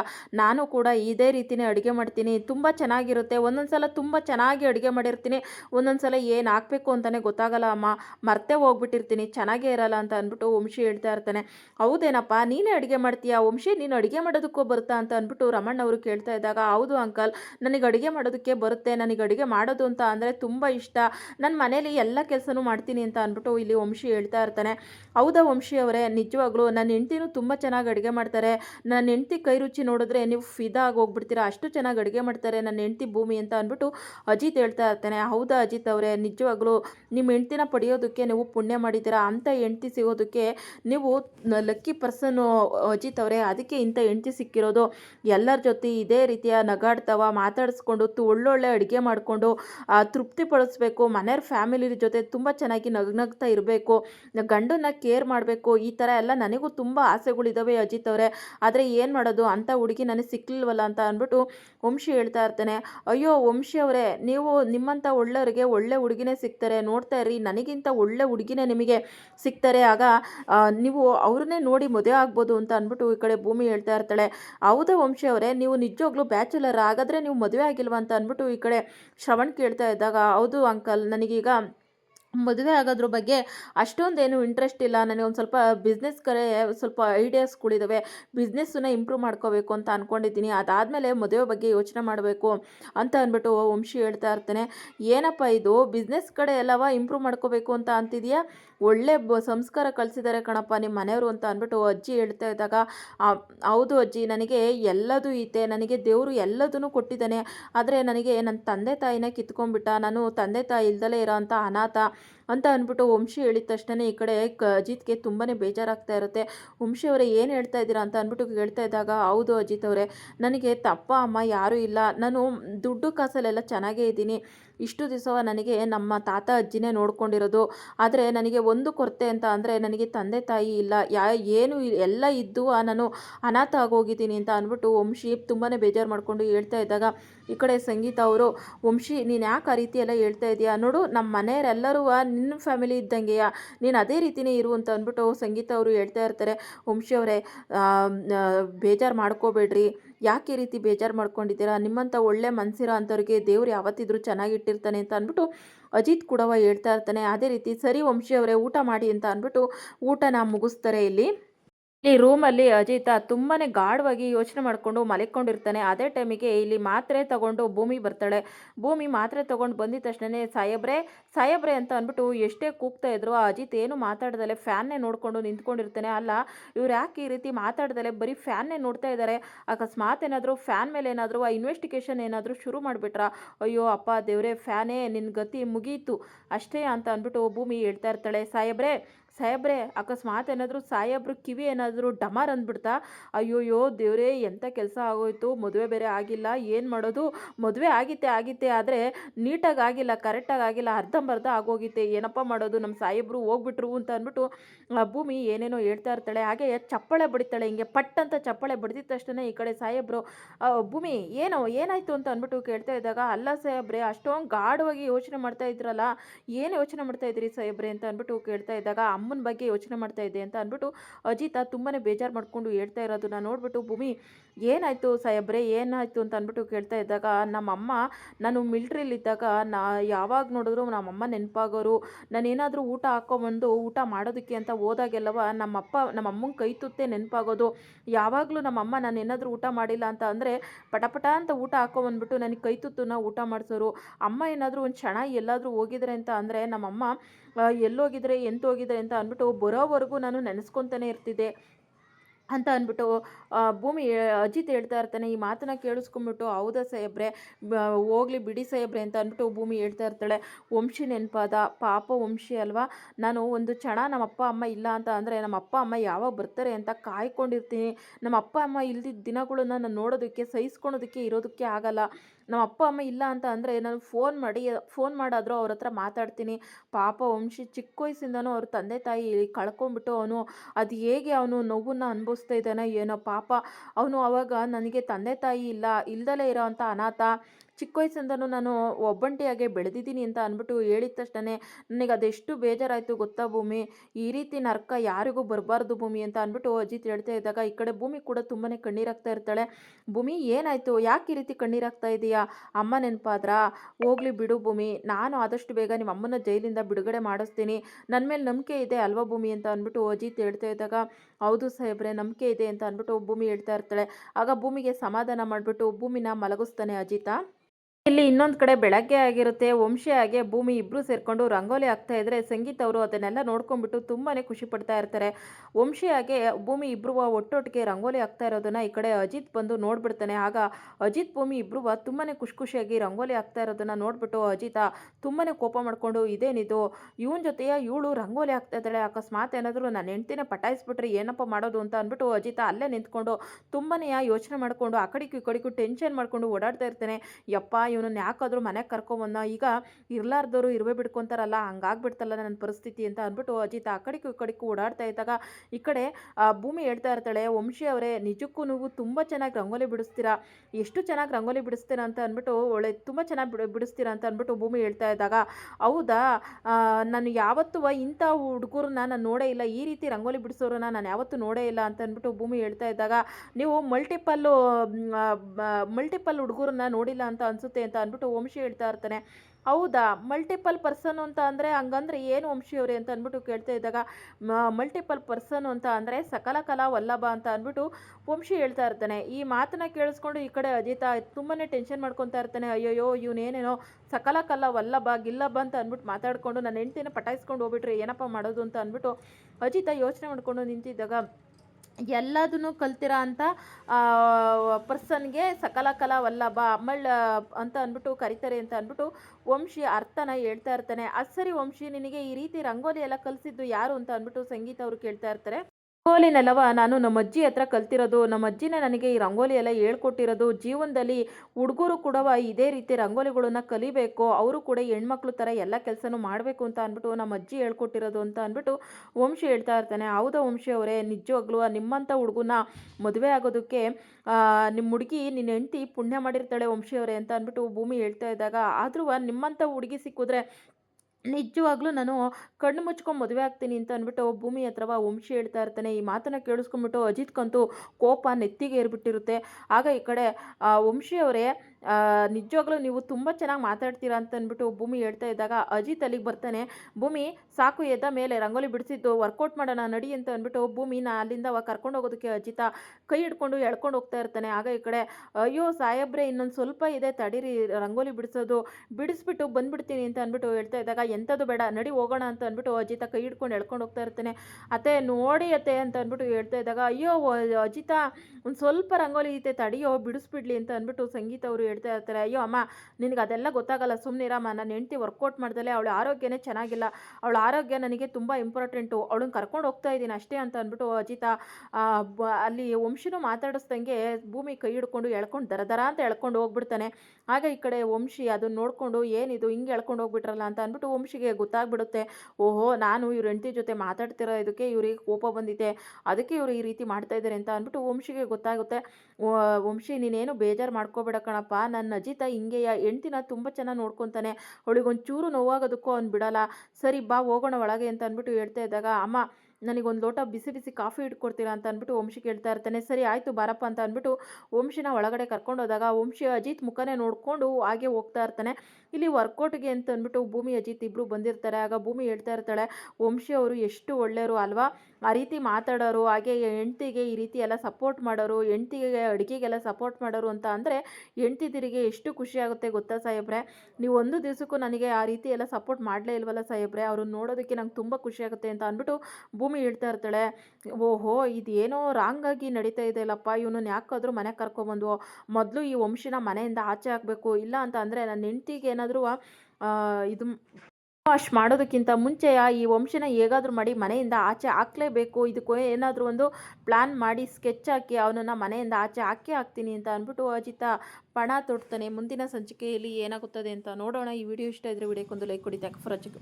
Speaker 1: ನಾನು ಕೂಡ ಇದೇ ರೀತಿನೇ ಅಡುಗೆ ಮಾಡ್ತೀನಿ. ತುಂಬ ಚೆನ್ನಾಗಿರುತ್ತೆ. ಒಂದೊಂದು ಸಲ ತುಂಬ ಚೆನ್ನಾಗಿ ಅಡುಗೆ ಮಾಡಿರ್ತೀನಿ. ಒಂದೊಂದು ಸಲ ಏನು ಹಾಕಬೇಕು ಅಂತಲೇ ಗೊತ್ತಾಗಲ್ಲ ಅಮ್ಮ. ಮರ್ತೆ ಹೋಗ್ಬಿಟ್ಟಿರ್ತೀನಿ. ಚೆನ್ನಾಗೇ ಇರಲ್ಲ ಅಂತ ಅಂದ್ಬಿಟ್ಟು ವಂಶಿ ಹೇಳ್ತಾ ಇರ್ತಾನೆ. ಹೌದೇನಪ್ಪ, ನೀನೇ ಅಡುಗೆ ಮಾಡ್ತೀಯಾ? ವಂಶಿ, ನೀನು ಅಡುಗೆ ಮಾಡೋದಕ್ಕೂ ಬರುತ್ತಾ? ಅಂತ ಅಂದ್ಬಿಟ್ಟು ರಮಣ್ಣ ಅವರು ಕೇಳ್ತಾ ಇದ್ದಾಗ, ಹೌದು ಅಂಕಲ್, ನನಗೆ ಅಡುಗೆ ಮಾಡೋದಕ್ಕೆ ಬರುತ್ತೆ, ನನಗೆ ಅಡುಗೆ ಮಾಡೋದು ಅಂತ ಅಂದರೆ ತುಂಬ ಇಷ್ಟ. ನನ್ನ ಮನೇಲಿ ಎಲ್ಲ ಕೆಲಸನೂ ಮಾಡ್ತೀನಿ ಅಂತ ಅಂದ್ಬಿಟ್ಟು ಇಲ್ಲಿ ವಂಶಿ ಹೇಳ್ತಾ ಇರ್ತಾನೆ. ಹೌದಾ ವಂಶಿ ಅವರೇ? ನಿಜವಾಗ್ಲೂ ನನ್ನ ಹೆಂಡ್ತಿನೂ ತುಂಬ ಚೆನ್ನಾಗಿ ಅಡುಗೆ ಮಾಡ್ತಾರೆ. ನನ್ನ ಹೆಂಡ್ತಿ ಕೈ ರುಚಿ ನೋಡಿದ್ರೆ ನೀವು ಫಿದಾಗಿ ಹೋಗ್ಬಿಡ್ತೀರಾ ಅಷ್ಟು ಚೆನ್ನಾಗಿ ಅಡುಗೆ ಮಾಡ್ತಾರೆ ನನ್ನ ಹೆಂಡ್ತಿ ಭೂಮಿ ಅಂತ ಅಂದ್ಬಿಟ್ಟು ಅಜಿತ್ ಹೇಳ್ತಾ ಇರ್ತಾನೆ. ಹೌದಾ ಅಜಿತ್ ಅವರೇ? ನಿಜವಾಗ್ಲೂ ನಿಮ್ಮ ಹೆಂಡ್ತಿನ ಪಡೆಯೋದಕ್ಕೆ ನೀವು ಪುಣ್ಯ ಮಾಡಿದ್ದೀರಾ? ಅಂತ ಹೆಂಡ್ತಿ ಸಿಗೋದಕ್ಕೆ ನೀವು ಲಕ್ಕಿ ಪರ್ಸನ್ನು ಅಜಿತ್ ಅವರೇ. ಅದಕ್ಕೆ ಇಂಥ ಹೆಂಡ್ತಿ ಸಿಕ್ಕಿರೋದು. ಎಲ್ಲರ ಜೊತೆ ಇದೇ ರೀತಿಯ ನಗಾಡ್ತವ, ಮಾತಾಡಿಸ್ಕೊಂಡು ಒಳ್ಳೊಳ್ಳೆ ಅಡುಗೆ ಮಾಡಿಕೊಂಡು ತೃಪ್ತಿ ಪಡಿಸ್ಬೇಕು ಮನೆಯವ್ರ ಫ್ಯಾಮಿಲಿ ಜೊತೆ ತುಂಬ ಚೆನ್ನಾಗಿ ನಗ್ನಗ್ತಾ ಇರಬೇಕು. ಗಂಡನ್ನ ಕೇರ್ ಮಾಡಬೇಕು. ಈ ಥರ ಎಲ್ಲ ನನಗೂ ತುಂಬ ಆಸೆಗಳಿದ್ದಾವೆ ಅಜಿತ್ ಅವರೇ. ಆದರೆ ಏನು ಮಾಡೋದು? ಅಂಥ ಹುಡುಗಿ ನನಗೆ ಸಿಕ್ಕಲಿಲ್ವಲ್ಲ ಅಂತ ಅಂದ್ಬಿಟ್ಟು ವಂಶಿ ಹೇಳ್ತಾ ಇರ್ತಾನೆ. ಅಯ್ಯೋ ವಂಶಿ ಅವರೇ, ನೀವು ನಿಮ್ಮಂಥ ಒಳ್ಳೆಯವರಿಗೆ ಒಳ್ಳೆ ಹುಡುಗಿನೇ ಸಿಗ್ತಾರೆ ನೋಡ್ತಾ ಇರಿ ನನಗಿಂತ ಒಳ್ಳೆ ಹುಡುಗಿನೇ ನಿಮಗೆ ಸಿಗ್ತಾರೆ ಆಗ ನೀವು ಅವ್ರನ್ನೇ ನೋಡಿ ಮದುವೆ ಆಗ್ಬೋದು ಅಂತ ಅಂದ್ಬಿಟ್ಟು ಈ ಕಡೆ ಭೂಮಿ ಹೇಳ್ತಾ ಇರ್ತಾಳೆ. ಹೌದಾ ವಂಶಿ ಅವರೇ, ನೀವು ನಿಜವಾಗ್ಲೂ ಬ್ಯಾಚುಲರ್ ಹಾಗಾದರೆ ನೀವು ಮದುವೆ ಆಗಿಲ್ವಾ ಅಂತ ಅಂದ್ಬಿಟ್ಟು ಈ ಕಡೆ ಶ್ರವಣ್ ಕೇಳ್ತಾ ಇದ್ದಾಗ, ಹೌದು ಅಂಕಲ್, ನನಗೀಗ ಮದುವೆ ಆಗೋದ್ರ ಬಗ್ಗೆ ಅಷ್ಟೊಂದೇನು ಇಂಟ್ರೆಸ್ಟ್ ಇಲ್ಲ. ನನಗೆ ಒಂದು ಸ್ವಲ್ಪ ಬಿಸ್ನೆಸ್ ಕಡೆ ಸ್ವಲ್ಪ ಐಡಿಯಾಸ್ಗಳಿದ್ದಾವೆ ಬಿಸ್ನೆಸ್ಸನ್ನ ಇಂಪ್ರೂವ್ ಮಾಡ್ಕೋಬೇಕು ಅಂತ ಅಂದ್ಕೊಂಡಿದ್ದೀನಿ ಅದಾದಮೇಲೆ ಮದುವೆ ಬಗ್ಗೆ ಯೋಚನೆ ಮಾಡಬೇಕು ಅಂತ ಅಂದ್ಬಿಟ್ಟು ವಂಶಿ ಹೇಳ್ತಾ ಇರ್ತಾನೆ. ಏನಪ್ಪ ಇದು? ಬಿಸ್ನೆಸ್ ಕಡೆ ಎಲ್ಲವ ಇಂಪ್ರೂವ್ ಮಾಡ್ಕೋಬೇಕು ಅಂತ ಅಂತಿದೆಯಾ? ಒಳ್ಳೆ ಬ ಸಂಸ್ಕಾರ ಕಲಿಸಿದ್ದಾರೆ ಕಣಪ್ಪ ನಿಮ್ಮ ಮನೆಯವರು ಅಂತ ಅಂದ್ಬಿಟ್ಟು ಅಜ್ಜಿ ಹೇಳ್ತಾ ಇದ್ದಾಗ ಹೌದು ಅಜ್ಜಿ, ನನಗೆ ಎಲ್ಲದೂ ಐತೆ ನನಗೆ ದೇವರು ಎಲ್ಲದನ್ನು ಕೊಟ್ಟಿದ್ದಾನೆ, ಆದರೆ ನನಗೆ ನನ್ನ ತಂದೆ ತಾಯಿನ ಕಿತ್ಕೊಂಡ್ಬಿಟ್ಟ, ನಾನು ತಂದೆ ತಾಯಿ ಇಲ್ದಲೇ ಇರೋ ಅಂಥ ಅನಾಥ ಅಂತ ಅಂದ್ಬಿಟ್ಟು ವಂಶಿ ಹೇಳಿದ ತಕ್ಷಣ ಈ ಕಡೆ ಕ, ಅಜಿತ್ಗೆ ತುಂಬಾ ಬೇಜಾರಾಗ್ತಾ ಇರುತ್ತೆ. ವಂಶಿ ಅವರೇ ಏನು ಹೇಳ್ತಾ ಇದ್ದೀರಾ ಅಂತ ಅಂದ್ಬಿಟ್ಟು ಕೇಳ್ತಾ ಇದ್ದಾಗ, ಹೌದು ಅಜಿತ್ ಅವರೇ, ನನಗೆ ತಪ್ಪ ಅಮ್ಮ ಯಾರೂ ಇಲ್ಲ. ನಾನು ದುಡ್ಡು ಕಾಸಲ್ಲೆಲ್ಲ ಚೆನ್ನಾಗೇ ಇದ್ದೀನಿ. ಇಷ್ಟು ದಿವಸ ನನಗೆ ನಮ್ಮ ತಾತ ಅಜ್ಜಿನೇ ನೋಡ್ಕೊಂಡಿರೋದು. ಆದರೆ ನನಗೆ ಒಂದು ಕೊರತೆ ಅಂತ ಅಂದರೆ, ನನಗೆ ತಂದೆ ತಾಯಿ ಇಲ್ಲ. ಯಾ, ಏನು ಎಲ್ಲ ಇದ್ದು ನಾನು ಅನಾಥ ಆಗೋಗಿದ್ದೀನಿ ಅಂತ ಅಂದ್ಬಿಟ್ಟು ವಂಶಿ ತುಂಬಾ ಬೇಜಾರು ಮಾಡಿಕೊಂಡು ಹೇಳ್ತಾ ಇದ್ದಾಗ ಈ ಕಡೆ ಸಂಗೀತ ಅವರು, ವಂಶಿ, ನೀನು ಯಾಕೆ ಆ ರೀತಿ ಎಲ್ಲ ಹೇಳ್ತಾ ಇದೀಯಾ? ನೋಡು ನಮ್ಮ ಮನೆಯವರೆಲ್ಲರೂ ನಿನ್ನ ಫ್ಯಾಮಿಲಿ ಇದ್ದಂಗೆಯ? ನೀನು ಅದೇ ರೀತಿನೇ ಇರು ಅಂತ ಅಂದ್ಬಿಟ್ಟು ಸಂಗೀತ ಅವರು ಹೇಳ್ತಾ ಇರ್ತಾರೆ. ವಂಶಿ ಅವರೇ ಬೇಜಾರು ಮಾಡ್ಕೋಬೇಡ್ರಿ. ಯಾಕೆ ಈ ರೀತಿ ಬೇಜಾರು ಮಾಡ್ಕೊಂಡಿದ್ದೀರಾ? ನಿಮ್ಮಂಥ ಒಳ್ಳೆ ಮನಸ್ಸಿರೋ ಅಂಥವ್ರಿಗೆ ದೇವ್ರು ಯಾವತ್ತಿದ್ರು ಚೆನ್ನಾಗಿಟ್ಟಿರ್ತಾನೆ ಅಂತ ಅಂದ್ಬಿಟ್ಟು ಅಜಿತ್ ಕೂಡವ ಹೇಳ್ತಾ ಇರ್ತಾನೆ. ಅದೇ ರೀತಿ, ಸರಿ ವಂಶಿ ಅವರೇ, ಊಟ ಮಾಡಿ ಅಂತ ಅಂದ್ಬಿಟ್ಟು ಊಟನ ಮುಗಿಸ್ತಾರೆ ಇಲ್ಲಿ. ಈ ರೂಮಲ್ಲಿ ಅಜಿತ ತುಂಬಾನೇ ಗಾಢವಾಗಿ ಯೋಚನೆ ಮಾಡಿಕೊಂಡು ಮಲಿಕೊಂಡಿರ್ತಾನೆ. ಅದೇ ಟೈಮಿಗೆ ಇಲ್ಲಿ ಮಾತ್ರೆ ತಗೊಂಡು ಭೂಮಿ ಬರ್ತಾಳೆ. ಭೂಮಿ ಮಾತ್ರೆ ತಗೊಂಡು ಬಂದಿದ ತಕ್ಷಣನೇ, ಸಾಯಬ್ರೆ ಸಾಯಬ್ರೆ ಅಂತ ಅಂದ್ಬಿಟ್ಟು ಎಷ್ಟೇ ಕೂಗ್ತಾ ಇದ್ರು ಆ ಅಜಿತ್ ಏನು ಮಾತಾಡ್ದಲೆ, ಫ್ಯಾನ್ನೇ ನೋಡ್ಕೊಂಡು ನಿಂತ್ಕೊಂಡಿರ್ತಾನೆ. ಅಲ್ಲ, ಇವ್ರು ಯಾಕೆ ಈ ರೀತಿ ಮಾತಾಡ್ದಲೆ? ಬರೀ ಫ್ಯಾನ್ನೇ ನೋಡ್ತಾ ಇದ್ದಾರೆ ಅಕಸ್ಮಾತ್ ಏನಾದರೂ ಫ್ಯಾನ್ ಮೇಲೆ ಏನಾದರೂ ಆ ಇನ್ವೆಸ್ಟಿಗೇಷನ್ ಏನಾದರೂ ಶುರು ಮಾಡಿಬಿಟ್ರಾ? ಅಯ್ಯೋ, ಅಪ್ಪ, ದೇವ್ರೆ, ಫ್ಯಾನೇ ನಿನ್ನ ಗತಿ ಮುಗೀತು. ಅಷ್ಟೇ ಅಂತ ಅಂದ್ಬಿಟ್ಟು ಭೂಮಿ ಹೇಳ್ತಾ ಇರ್ತಾಳೆ, ಸಾಯಬ್ರೆ ಸಾಹೇಬ್ರೆ, ಅಕಸ್ಮಾತ್ ಏನಾದರೂ ಸಾಹೇಬ್ರು ಕಿವಿ ಏನಾದರೂ ಡಮಾರ್ ಅಂದ್ಬಿಡ್ತಾ, ಅಯ್ಯೋಯ್ಯೋ ದೇವರೇ ಎಂಥ ಕೆಲಸ ಆಗೋಯ್ತು? ಮದುವೆ ಬೇರೆ ಆಗಿಲ್ಲ, ಏನು ಮಾಡೋದು? ಮದುವೆ ಆಗಿತ್ತೆ ಆಗಿತ್ತೆ, ಆದರೆ ನೀಟಾಗಿ ಆಗಿಲ್ಲ ಕರೆಕ್ಟಾಗಿ ಆಗಿಲ್ಲ, ಅರ್ಧಂಬರ್ಧ ಆಗೋಗಿತ್ತೆ, ಏನಪ್ಪ ಮಾಡೋದು? ನಮ್ಮ ಸಾಹೇಬ್ರು ಹೋಗ್ಬಿಟ್ರು ಅಂತ ಅಂದ್ಬಿಟ್ಟು ಭೂಮಿ ಏನೇನೋ ಹೇಳ್ತಾ ಇರ್ತಾಳೆ, ಹಾಗೆ ಚಪ್ಪಳೆ ಬಡಿತಾಳೆ, ಹಿಂಗೆ ಪಟ್ ಅಂತ ಚಪ್ಪಳೆ ಬಡಿದಿದ ತಕ್ಷಣ ಈ ಕಡೆ ಸಾಹೇಬ್ರು ಭೂಮಿ, ಏನೋ, ಏನಾಯಿತು ಅಂತ ಅಂದ್ಬಿಟ್ಟು ಕೇಳ್ತಾ ಇದ್ದಾಗ, ಅಲ್ಲ ಸಾಹೇಬ್ರೆ ಅಷ್ಟೊಂದು ಗಾಢವಾಗಿ ಯೋಚನೆ ಮಾಡ್ತಾ ಇದ್ರಲ್ಲ, ಏನು ಯೋಚನೆ ಮಾಡ್ತಾ ಇದ್ರಿ ಸಾಹೇಬ್ರೆ? ಅಂತ ಅಂದ್ಬಿಟ್ಟು ಕೇಳ್ತಾ ಇದ್ದಾಗ ಅಮ್ಮನ ಬಗ್ಗೆ ಯೋಚನೆ ಮಾಡ್ತಾ ಇದೆ ಅಂತ ಅಂದ್ಬಿಟ್ಟು ಅಜಿತ ತುಂಬಾ ಬೇಜಾರು ಮಾಡಿಕೊಂಡು ಹೇಳ್ತಾ ಇರೋದನ್ನ ನೋಡ್ಬಿಟ್ಟು ಭೂಮಿ, ಏನಾಯಿತು ಸಾಹೇಬ್ರೆ, ಏನಾಯಿತು ಅಂತ ಅಂದ್ಬಿಟ್ಟು ಕೇಳ್ತಾ ಇದ್ದಾಗ, ನಮ್ಮಮ್ಮ, ನಾನು ಮಿಲ್ಟ್ರಿಲಿದ್ದಾಗ ನಾ ಯಾವಾಗ ನೋಡಿದ್ರು ನಮ್ಮಮ್ಮ ನೆನಪಾಗೋರು, ನಾನೇನಾದರೂ ಊಟ ಹಾಕ್ಕೊಂಬಂದು ಊಟ ಮಾಡೋದಕ್ಕೆ ಅಂತ ಹೋದಾಗೆಲ್ಲವ ನಮ್ಮಪ್ಪ, ನಮ್ಮಮ್ಮನ ಕೈ ತುತ್ತೆ ನೆನಪಾಗೋದು. ಯಾವಾಗಲೂ ನಮ್ಮಮ್ಮ ನಾನು ಏನಾದರೂ ಊಟ ಮಾಡಿಲ್ಲ ಅಂತ ಅಂದರೆ, ಪಟಪಟ ಅಂತ ಊಟ ಹಾಕೊಂಬಂದ್ಬಿಟ್ಟು ನನಗೆ ಕೈ ತುತ್ತನ್ನ ಊಟ ಮಾಡಿಸೋರು. ಅಮ್ಮ ಏನಾದರೂ ಒಂದು ಕ್ಷಣ ಎಲ್ಲಾದರೂ ಹೋಗಿದ್ರೆ ಅಂತ ಅಂದರೆ, ನಮ್ಮಮ್ಮ ಎಲ್ಲೋಗಿದ್ರೆ ಎಂತ ಹೋಗಿದ್ರೆ ಅಂತ ಅಂದ್ಬಿಟ್ಟು ಬರೋವರೆಗೂ ನಾನು ನೆನೆಸ್ಕೊತಾನೆ ಇರ್ತಿದ್ದೆ ಅಂತ ಅಂದ್ಬಿಟ್ಟು ಭೂಮಿ ಅಜಿತ್ ಹೇಳ್ತಾ ಇರ್ತಾನೆ, ಈ ಮಾತನ್ನ ಕೇಳಿಸ್ಕೊಂಡ್ಬಿಟ್ಟು ಹೌದಾ ಸಾಹೇಬ್ರೆ ಹೋಗ್ಲಿ ಬಿಡಿ ಸಾಹೇಬ್ರೆ ಅಂತ ಅಂದ್ಬಿಟ್ಟು ಭೂಮಿ ಹೇಳ್ತಾ ಇರ್ತಾಳೆ. ವಂಶಿ ನೆನಪಾದ, ಪಾಪ ವಂಶಿ ಅಲ್ವಾ? ನಾನು ಒಂದು ಕ್ಷಣ ನಮ್ಮ ಅಪ್ಪ ಅಮ್ಮ ಇಲ್ಲ ಅಂತ ಅಂದರೆ, ನಮ್ಮ ಅಪ್ಪ ಅಮ್ಮ ಯಾವಾಗ ಬರ್ತಾರೆ ಅಂತ ಕಾಯ್ಕೊಂಡಿರ್ತೀನಿ. ನಮ್ಮ ಅಪ್ಪ ಅಮ್ಮ ಇಲ್ದಿದ್ದ ದಿನಗಳನ್ನ ನಾನು ನೋಡೋದಕ್ಕೆ, ಸಹಿಸ್ಕೊಳೋದಕ್ಕೆ, ಇರೋದಕ್ಕೆ ಆಗಲ್ಲ. ನಮ್ಮ ಅಪ್ಪ, ಅಮ್ಮ ಇಲ್ಲ ಅಂತ ಅಂದರೆ ನಾನು ಫೋನ್ ಮಾಡಿ ಫೋನ್ ಮಾಡಾದರೂ ಅವ್ರ ಹತ್ರ ಮಾತಾಡ್ತೀನಿ. ಪಾಪ ವಂಶಿ, ಚಿಕ್ಕ ವಯಸ್ಸಿಂದನೂ ಅವ್ರ ತಂದೆ ತಾಯಿ ಕಳ್ಕೊಂಡ್ಬಿಟ್ಟು ಅವನು, ಅದು ಹೇಗೆ ಅವನು ನೋವನ್ನ ಅನುಭವಿಸ್ತಾ ಇದ್ದಾನೆ, ಏನೋ ಪಾಪ. ಅವನು ಅವಾಗ, ನನಗೆ ತಂದೆ ತಾಯಿ ಇಲ್ಲ, ಇಲ್ದಲೇ ಇರೋ ಅಂಥ ಅನಾಥ. ಚಿಕ್ಕ ವಯಸ್ಸಿಂದನೂ ನಾನು ಒಬ್ಬಂಟಿಯಾಗೆ ಬೆಳೆದಿದ್ದೀನಿ ಅಂತ ಅಂದ್ಬಿಟ್ಟು ಹೇಳಿದ ತಕ್ಷಣ ನನಗೆ ಅದೆಷ್ಟು ಬೇಜಾರಾಯಿತು ಗೊತ್ತಾ ಭೂಮಿ? ಈ ರೀತಿ ನರ್ಕ ಯಾರಿಗೂ ಬರಬಾರ್ದು ಭೂಮಿ ಅಂತ ಅಂದ್ಬಿಟ್ಟು ಅಜಿತ್ ಹೇಳ್ತಾ ಇದ್ದಾಗ, ಈ ಕಡೆ ಭೂಮಿ ಕೂಡ ತುಂಬಾ ಕಣ್ಣೀರಾಗ್ತಾ ಇರ್ತಾಳೆ. ಭೂಮಿ ಏನಾಯಿತು? ಯಾಕೆ ಈ ರೀತಿ ಕಣ್ಣೀರಾಗ್ತಾ ಇದೆಯಾ? ಅಮ್ಮ ನೆನಪಾದ್ರ? ಹೋಗ್ಲಿ ಬಿಡು ಭೂಮಿ. ನಾನು ಆದಷ್ಟು ಬೇಗ ನಿಮ್ಮ ಅಮ್ಮನ ಜೈಲಿಂದ ಬಿಡುಗಡೆ ಮಾಡಿಸ್ತೀನಿ. ನನ್ನ ಮೇಲೆ ನಂಬಿಕೆ ಇದೆ ಅಲ್ವಾ ಭೂಮಿ? ಅಂತ ಅಂದ್ಬಿಟ್ಟು ಅಜಿತ್ ಹೇಳ್ತಾ ಇದ್ದಾಗ, ಹೌದು ಸಾಹೇಬ್ರೆ, ನಂಬಿಕೆ ಇದೆ ಅಂತ ಅಂದ್ಬಿಟ್ಟು ಭೂಮಿ ಹೇಳ್ತಾ ಇರ್ತಾಳೆ. ಆಗ ಭೂಮಿಗೆ ಸಮಾಧಾನ ಮಾಡಿಬಿಟ್ಟು ಭೂಮಿನ ಮಲಗಿಸ್ತಾನೆ ಅಜಿತ. ಇಲ್ಲಿ ಇನ್ನೊಂದು ಕಡೆ ಬೆಳಗ್ಗೆ ಆಗಿರುತ್ತೆ, ವಂಶಿ ಹಾಗೆ ಭೂಮಿ ಇಬ್ರು ಸೇರಿಕೊಂಡು ರಂಗೋಲಿ ಆಗ್ತಾ ಇದ್ರೆ ಸಂಗೀತ ಅವರು ಅದನ್ನೆಲ್ಲ ನೋಡ್ಕೊಂಡ್ಬಿಟ್ಟು ತುಂಬಾನೇ ಖುಷಿ ಪಡ್ತಾ ಇರ್ತಾರೆ. ವಂಶಿ ಹಾಗೆ ಭೂಮಿ ಇಬ್ಬರು ಒಟ್ಟೊಟ್ಟಿಗೆ ರಂಗೋಲಿ ಆಗ್ತಾ ಇರೋದನ್ನ ಈ ಕಡೆ ಅಜಿತ್ ಬಂದು ನೋಡ್ಬಿಡ್ತಾನೆ. ಆಗ ಅಜಿತ್ ಭೂಮಿ ಇಬ್ಬರು ತುಂಬಾನೇ ಖುಷಿ ಖುಷಿಯಾಗಿ ರಂಗೋಲಿ ಆಗ್ತಾ ಇರೋದನ್ನ ನೋಡ್ಬಿಟ್ಟು ಅಜಿತ ತುಂಬಾನೇ ಕೋಪ ಮಾಡ್ಕೊಂಡು, ಇದೇನಿದು? ಇವನ ಜೊತೆಯ ಇವಳು ರಂಗೋಲಿ ಆಗ್ತಾ ಇದ್ದಾಳೆ. ಅಕಸ್ಮಾತ್ ಏನಾದರೂ ನನ್ನ ಹೆಂಡ್ತಿನೇ ಪಟಾಯಿಸ್ಬಿಟ್ರೆ ಏನಪ್ಪ ಮಾಡೋದು? ಅಂತ ಅಂದ್ಬಿಟ್ಟು ಅಜಿತ ಅಲ್ಲೇ ನಿಂತ್ಕೊಂಡು ತುಂಬಾನೇ ಯೋಚನೆ ಮಾಡ್ಕೊಂಡು, ಆ ಕಡೆಗೂ ಕಡೆಗೂ ಟೆನ್ಷನ್ ಮಾಡ್ಕೊಂಡು ಓಡಾಡ್ತಾ ಇರ್ತಾನೆ. ಯಪ್ಪ ಇವನನ್ನ ಯಾಕಾದರೂ ಮನೆಗೆ ಕರ್ಕೊಂಬಂದ ಈಗ ಇರ್ಲಾರ್ದವರು ಇರುವೆ ಬಿಡ್ಕೊಂತಾರಲ್ಲ, ಹಂಗಾಗ್ಬಿಡ್ತಲ್ಲ ನನ್ನ ಪರಿಸ್ಥಿತಿ ಅಂತ ಅಂದ್ಬಿಟ್ಟು ಅಜಿತ ಆ ಕಡೆಗೂ ಈ ಕಡೆಗೂ ಓಡಾಡ್ತಾ ಇದ್ದಾಗ ಈ ಕಡೆ ಭೂಮಿ ಹೇಳ್ತಾ ಇರ್ತಾಳೆ, ವಂಶಿ ಅವರೇ, ನಿಜಕ್ಕೂ ನೀವು ತುಂಬ ಚೆನ್ನಾಗಿ ರಂಗೋಲಿ ಬಿಡಿಸ್ತೀರಾ, ಎಷ್ಟು ಚೆನ್ನಾಗಿ ರಂಗೋಲಿ ಬಿಡಿಸ್ತೀರಾ ಅಂತ ಅಂದ್ಬಿಟ್ಟು, ಒಳ್ಳೆ, ತುಂಬ ಚೆನ್ನಾಗಿ ಬಿಡ, ಬಿಡಿಸ್ತೀರಾ ಅಂತ ಅಂದ್ಬಿಟ್ಟು ಭೂಮಿ ಹೇಳ್ತಾ ಇದ್ದಾಗ, ಹೌದಾ ನಾನು ಯಾವತ್ತೂ ಇಂಥ ಹುಡುಗರನ್ನ ನಾನು ನೋಡೇ ಇಲ್ಲ, ಈ ರೀತಿ ರಂಗೋಲಿ ಬಿಡಿಸೋರನ್ನ ನಾನು ಯಾವತ್ತೂ ನೋಡೇ ಇಲ್ಲ ಅಂತ ಅಂದ್ಬಿಟ್ಟು ಭೂಮಿ ಹೇಳ್ತಾ ಇದ್ದಾಗ, ನೀವು ಮಲ್ಟಿಪಲ್ಲು ಮಲ್ಟಿಪಲ್ ಹುಡುಗರನ್ನ ನೋಡಿಲ್ಲ ಅಂತ ಅನಿಸುತ್ತೆ ಅಂತ ಅಂದ್ಬಿಟ್ಟು ವಂಶಿ ಹೇಳ್ತಾ ಇರ್ತಾನೆ. ಹೌದಾ? ಮಲ್ಟಿಪಲ್ ಪರ್ಸನ್ ಅಂತ ಅಂದರೆ ಹಂಗಂದ್ರೆ ಏನು ವಂಶಿಯವರೇ ಅಂತ ಅಂದ್ಬಿಟ್ಟು ಕೇಳ್ತಾ ಇದ್ದಾಗ ಮಲ್ಟಿಪಲ್ ಪರ್ಸನ್ ಅಂತ ಅಂದರೆ ಸಕಲ ಕಲಾ ವಲ್ಲಭ ಅಂತ ಅಂದ್ಬಿಟ್ಟು ವಂಶಿ ಹೇಳ್ತಾ ಇರ್ತಾನೆ. ಈ ಮಾತನ್ನ ಕೇಳಿಸ್ಕೊಂಡು ಈ ಕಡೆ ಅಜಿತ ತುಂಬಾ ಟೆನ್ಷನ್ ಮಾಡ್ಕೊತಾ ಇರ್ತಾನೆ. ಅಯ್ಯೋಯ್ಯೋ ಇವನೇನೇನೋ ಸಕಲ ಕಲಾ ವಲ್ಲಭ, ಗಿಲ್ಲಭ ಅಂತ ಅಂದ್ಬಿಟ್ಟು ಮಾತಾಡ್ಕೊಂಡು ನನ್ನ ಹೆಂಡ್ತಿನ ಪಟಾಯಿಸ್ಕೊಂಡು ಹೋಗ್ಬಿಟ್ರೆ ಏನಪ್ಪ ಮಾಡೋದು? ಅಂತ ಅಂದ್ಬಿಟ್ಟು ಅಜಿತ ಯೋಚನೆ ಮಾಡಿಕೊಂಡು ನಿಂತಿದ್ದಾಗ ಎಲ್ಲದನ್ನು ಕಲ್ತಿರೋ ಅಂಥ ಪರ್ಸನ್ಗೆ ಸಕಲ ಕಲಾ ವಲ್ಲಭ ಅಮ್ಮಳ್ ಅಂತ ಅಂದ್ಬಿಟ್ಟು ಕರೀತಾರೆ ಅಂತ ಅಂದ್ಬಿಟ್ಟು ವಂಶಿ ಅರ್ಥನ ಹೇಳ್ತಾ ಇರ್ತಾನೆ. ಅದು ಸರಿ ವಂಶಿ, ನಿನಗೆ ಈ ರೀತಿ ರಂಗೋಲಿ ಎಲ್ಲ ಕಲಿಸಿದ್ದು ಯಾರು ಅಂತ ಅಂದ್ಬಿಟ್ಟು ಸಂಗೀತ ಅವರು ಕೇಳ್ತಾ ಇರ್ತಾರೆ. ರಂಗೋಲಿನೆಲ್ಲವ ನಾನು ನಮ್ಮ ಅಜ್ಜಿ ಹತ್ರ ಕಲ್ತಿರೋದು, ನಮ್ಮ ಅಜ್ಜಿನ ನನಗೆ ಈ ರಂಗೋಲಿ ಎಲ್ಲ ಹೇಳ್ಕೊಟ್ಟಿರೋದು, ಜೀವನದಲ್ಲಿ ಹುಡುಗರು ಕೂಡ ಇದೇ ರೀತಿ ರಂಗೋಲಿಗಳನ್ನ ಕಲಿಬೇಕು, ಅವರು ಕೂಡ ಹೆಣ್ಮಕ್ಳು ಥರ ಎಲ್ಲ ಕೆಲಸನೂ ಮಾಡಬೇಕು ಅಂತ ಅಂದ್ಬಿಟ್ಟು ನಮ್ಮ ಅಜ್ಜಿ ಹೇಳ್ಕೊಟ್ಟಿರೋದು ಅಂತ ಅಂದ್ಬಿಟ್ಟು ವಂಶಿ ಹೇಳ್ತಾ ಇರ್ತಾನೆ. ಹೌದಾ ವಂಶಿ ಅವರೇ? ನಿಜವಾಗ್ಲೂ ನಿಮ್ಮಂಥ ಹುಡುಗನ ಮದುವೆ ಆಗೋದಕ್ಕೆ ನಿಮ್ಮ ಹುಡುಗಿ ನಿನ್ನ ಹೆಂಡ್ತಿ ಪುಣ್ಯ ಮಾಡಿರ್ತಾಳೆ ವಂಶಿ ಅವರೇ ಅಂತ ಅಂದ್ಬಿಟ್ಟು ಭೂಮಿ ಹೇಳ್ತಾ ಇದ್ದಾಗ, ಆದರೂ ನಿಮ್ಮಂಥ ಹುಡುಗಿ ಸಿಕ್ಕಿದ್ರೆ ನಿಜವಾಗ್ಲೂ ನಾನು ಕಣ್ಣು ಮುಚ್ಕೊಂಡು ಮದುವೆ ಆಗ್ತೀನಿ ಅಂತ ಅಂದ್ಬಿಟ್ಟು ಭೂಮಿ ಹತ್ರವ ವಂಶಿ ಹೇಳ್ತಾ ಇರ್ತಾನೆ. ಈ ಮಾತನ್ನು ಕೇಳಿಸ್ಕೊಂಡ್ಬಿಟ್ಟು ಅಜಿತ್ಕಂತೂ ಕೋಪ ನೆತ್ತಿಗೆ ಏರ್ಬಿಟ್ಟಿರುತ್ತೆ ಆಗ ಈ ಕಡೆ ಆ, ವಂಶಿ ಅವರೇ ನಿಜವಾಗ್ಲೂ ನೀವು ತುಂಬ ಚೆನ್ನಾಗಿ ಮಾತಾಡ್ತೀರಾ ಅಂತ ಅಂದ್ಬಿಟ್ಟು ಭೂಮಿ ಹೇಳ್ತಾ ಇದ್ದಾಗ ಅಜಿತ್ ಅಲ್ಲಿಗೆ ಬರ್ತಾನೆ. ಭೂಮಿ, ಸಾಕು ಎದ್ದ ಮೇಲೆ ರಂಗೋಲಿ ಬಿಡಿಸಿದ್ದು ವರ್ಕೌಟ್ ಮಾಡೋಣ, ನಡಿ ಅಂತ ಅಂದ್ಬಿಟ್ಟು ನಾ ಅಲ್ಲಿಂದ ಅವಾಗ ಕರ್ಕೊಂಡು ಹೋಗೋದಕ್ಕೆ ಅಜಿತ ಕೈ ಹಿಡ್ಕೊಂಡು ಎಳ್ಕೊಂಡು ಹೋಗ್ತಾ ಇರ್ತಾನೆ. ಆಗ ಈ ಕಡೆ, ಅಯ್ಯೋ ಸಾಹೇಬ್ರೆ, ಇನ್ನೊಂದು ಸ್ವಲ್ಪ ಇದೆ, ತಡೀರಿ, ರಂಗೋಲಿ ಬಿಡಿಸೋದು. ಬಿಡಿಸ್ಬಿಟ್ಟು ಬಂದ್ಬಿಡ್ತೀನಿ ಅಂತ ಅಂದ್ಬಿಟ್ಟು ಹೇಳ್ತಾ ಇದ್ದಾಗ ಎಂಥದ್ದು ಬೇಡ, ನಡಿ ಹೋಗೋಣ ಅಂತ ಅಂದ್ಬಿಟ್ಟು ಅಜಿತ ಕೈ ಹಿಡ್ಕೊಂಡು ಎಳ್ಕೊಂಡು ಹೋಗ್ತಾ ಇರ್ತಾನೆ. ಅತ್ತೆ, ನೋಡಿ ಅತ್ತೆ ಅಂತ ಅಂದ್ಬಿಟ್ಟು ಹೇಳ್ತಾ ಇದ್ದಾಗ, ಅಯ್ಯೋ, ಅಜಿತ, ಒಂದು ಸ್ವಲ್ಪ ರಂಗೋಲಿ ಇದೆ, ತಡಿಯೋ, ಬಿಡಿಸ್ಬಿಡ್ಲಿ ಅಂತ ಅಂದ್ಬಿಟ್ಟು ಸಂಗೀತ ಅವರು ಹೇಳ್ತಾ ಇರ್ತಾರೆ, ಅಯ್ಯೋ ಅಮ್ಮ, ನಿನಗೆ ಅದೆಲ್ಲ ಗೊತ್ತಾಗಲ್ಲ. ಸುಮ್ಮನಿರಮ್ಮ ನನ್ನ ಹೆಂಡ್ತಿ ವರ್ಕೌಟ್ ಮಾಡ್ದಲೆ ಅವಳ ಆರೋಗ್ಯನೇ ಚೆನ್ನಾಗಿಲ್ಲ. ಅವಳ ಆರೋಗ್ಯ ನನಗೆ ತುಂಬ ಇಂಪಾರ್ಟೆಂಟು ಅವಳನ್ನ ಕರ್ಕೊಂಡು ಹೋಗ್ತಾ ಇದ್ದೀನಿ ಅಷ್ಟೇ ಅಂತ ಅಂದ್ಬಿಟ್ಟು ಅಜಿತ ಅಲ್ಲಿ ವಂಶಿನೂ ಮಾತಾಡಿಸ್ದಂಗೆ ಭೂಮಿ ಕೈ ಹಿಡ್ಕೊಂಡು ಎಳ್ಕೊಂಡು ದರ ದರ ಅಂತ ಎಳ್ಕೊಂಡು ಹೋಗ್ಬಿಡ್ತಾನೆ. ಆಗ ಈ ಕಡೆ ವಂಶಿ ಅದನ್ನ ನೋಡಿಕೊಂಡು, ಏನಿದು? ಹಿಂಗೆ ಎಳ್ಕೊಂಡು ಹೋಗ್ಬಿಟ್ರಲ್ಲ? ಅಂತ ಅಂದ್ಬಿಟ್ಟು ವಂಶಿಗೆ ಗೊತ್ತಾಗ್ಬಿಡುತ್ತೆ. ಓಹೋ, ನಾನು ಇವ್ರ ಹೆಂಡತಿ ಜೊತೆ ಮಾತಾಡ್ತಿರೋ ಇದಕ್ಕೆ ಇವ್ರಿಗೆ ಕೋಪ ಬಂದಿದೆ. ಅದಕ್ಕೆ ಇವರು ಈ ರೀತಿ ಮಾಡ್ತಾ ಇದ್ದಾರೆ ಅಂತ ಅಂದ್ಬಿಟ್ಟು ವಂಶಿಗೆ ಗೊತ್ತಾಗುತ್ತೆ. ವಂಶಿ ನೀನೇನು ಬೇಜಾರು ಮಾಡ್ಕೋಬೇಡ ಕಣಪ್ಪ. ನನ್ನ ಅಜಿತ ಹಿಂಗೆ ಹೆಂಡ್ತಿನ ತುಂಬ ಚೆನ್ನಾಗಿ ನೋಡ್ಕೊತಾನೆ. ಅವಳಿಗೊಂದು ಚೂರು ನೋವಾಗೋದಕ್ಕೂ ಅವ್ನು ಬಿಡಲ್ಲ. ಸರಿ ಬಾ, ಹೋಗೋಣ ಒಳಗೆ ಅಂತ ಅಂದ್ಬಿಟ್ಟು ಹೇಳ್ತಾ ಇದ್ದಾಗ, ಅಮ್ಮ, ನನಗೊಂದು ಲೋಟ ಬಿಸಿ ಬಿಸಿ ಕಾಫಿ ಇಟ್ಕೊಡ್ತೀರಾ ಅಂತ ಅಂದ್ಬಿಟ್ಟು ವಂಶಿ ಕೇಳ್ತಾ ಇರ್ತಾನೆ. ಸರಿ, ಆಯಿತು ಬಾರಪ್ಪ ಅಂತ ಅಂದ್ಬಿಟ್ಟು ವಂಶಿನ ಒಳಗಡೆ ಕರ್ಕೊಂಡು ಹೋದಾಗ, ವಂಶಿ ಅಜಿತ್ ಮುಖನೇ ನೋಡಿಕೊಂಡು ಹಾಗೆ ಹೋಗ್ತಾ ಇರ್ತಾನೆ. ಇಲ್ಲಿ ವರ್ಕೌಟ್ಗೆ ಅಂತ ಅಂದ್ಬಿಟ್ಟು ಭೂಮಿ ಅಜಿತ್ ಇಬ್ಬರು ಬಂದಿರ್ತಾರೆ. ಆಗ ಭೂಮಿ ಹೇಳ್ತಾ ಇರ್ತಾಳೆ, ವಂಶಿ ಅವರು ಎಷ್ಟು ಒಳ್ಳೆಯವರು ಅಲ್ವಾ? ಆ ರೀತಿ ಮಾತಾಡೋರು, ಹಾಗೆ ಹೆಂಡ್ತಿಗೆ ಈ ರೀತಿ ಎಲ್ಲ ಸಪೋರ್ಟ್ ಮಾಡೋರು, ಹೆಂಡ್ತಿಗೆ ಅಡುಗೆಗೆಲ್ಲ ಸಪೋರ್ಟ್ ಮಾಡೋರು ಅಂತ ಅಂದರೆ ಹೆಂಡ್ತಿದಿರಿಗೆ ಎಷ್ಟು ಖುಷಿ ಆಗುತ್ತೆ ಗೊತ್ತಾ ಸಾಹೇಬ್ರೆ? ನೀವು ಒಂದು ದಿವಸಕ್ಕೂ ನನಗೆ ಆ ರೀತಿ ಎಲ್ಲ ಸಪೋರ್ಟ್ ಮಾಡಲೇ ಇಲ್ವಲ್ಲ ಸಾಹೇಬ್ರೆ? ಅವ್ರನ್ನ ನೋಡೋದಕ್ಕೆ ನಂಗೆ ತುಂಬ ಖುಷಿಯಾಗುತ್ತೆ ಅಂತ ಅಂದ್ಬಿಟ್ಟು ಭೂಮಿ ಹೇಳ್ತಾ ಇರ್ತಾಳೆ. ಓಹೋ, ಇದೇನೋ ರಾಂಗಾಗಿ ನಡೀತಾ ಇದೆ ಇವನು ಯಾಕಾದರೂ ಮನೆಗೆ ಕರ್ಕೊಬಂದು ಮೊದಲು ಈ ವಂಶಿನ ಮನೆಯಿಂದ ಆಚೆ ಹಾಕಬೇಕು ಇಲ್ಲ ಅಂತ ಅಂದರೆ ನನ್ನ ಹೆಂಡ್ತಿಗೆ ಏನಾದರೂ ಇದು ವಾಶ್ ಮಾಡೋದಕ್ಕಿಂತ ಮುಂಚೆಯ ಈ ವಂಶನ ಹೇಗಾದರೂ ಮಾಡಿ ಮನೆಯಿಂದ ಆಚೆ ಹಾಕ್ಲೇಬೇಕು. ಇದಕ್ಕೂ ಏನಾದರೂ ಒಂದು ಪ್ಲ್ಯಾನ್ ಮಾಡಿ ಸ್ಕೆಚ್ ಹಾಕಿ ಅವನನ್ನು ಮನೆಯಿಂದ ಆಚೆ ಹಾಕಿ ಹಾಕ್ತೀನಿ ಅಂತ ಅಂದ್ಬಿಟ್ಟು ಅಜಿತ ಪಣ ತೊಡ್ತಾನೆ. ಮುಂದಿನ ಸಂಚಿಕೆಯಲ್ಲಿ ಏನಾಗುತ್ತದೆ ಅಂತ ನೋಡೋಣ. ಈ ವಿಡಿಯೋ ಇಷ್ಟ ಇದ್ದರೆ ವಿಡಿಯೋಕ್ಕೊಂದು ಲೈಕ್ ಕೊಡಿ. Thank for watching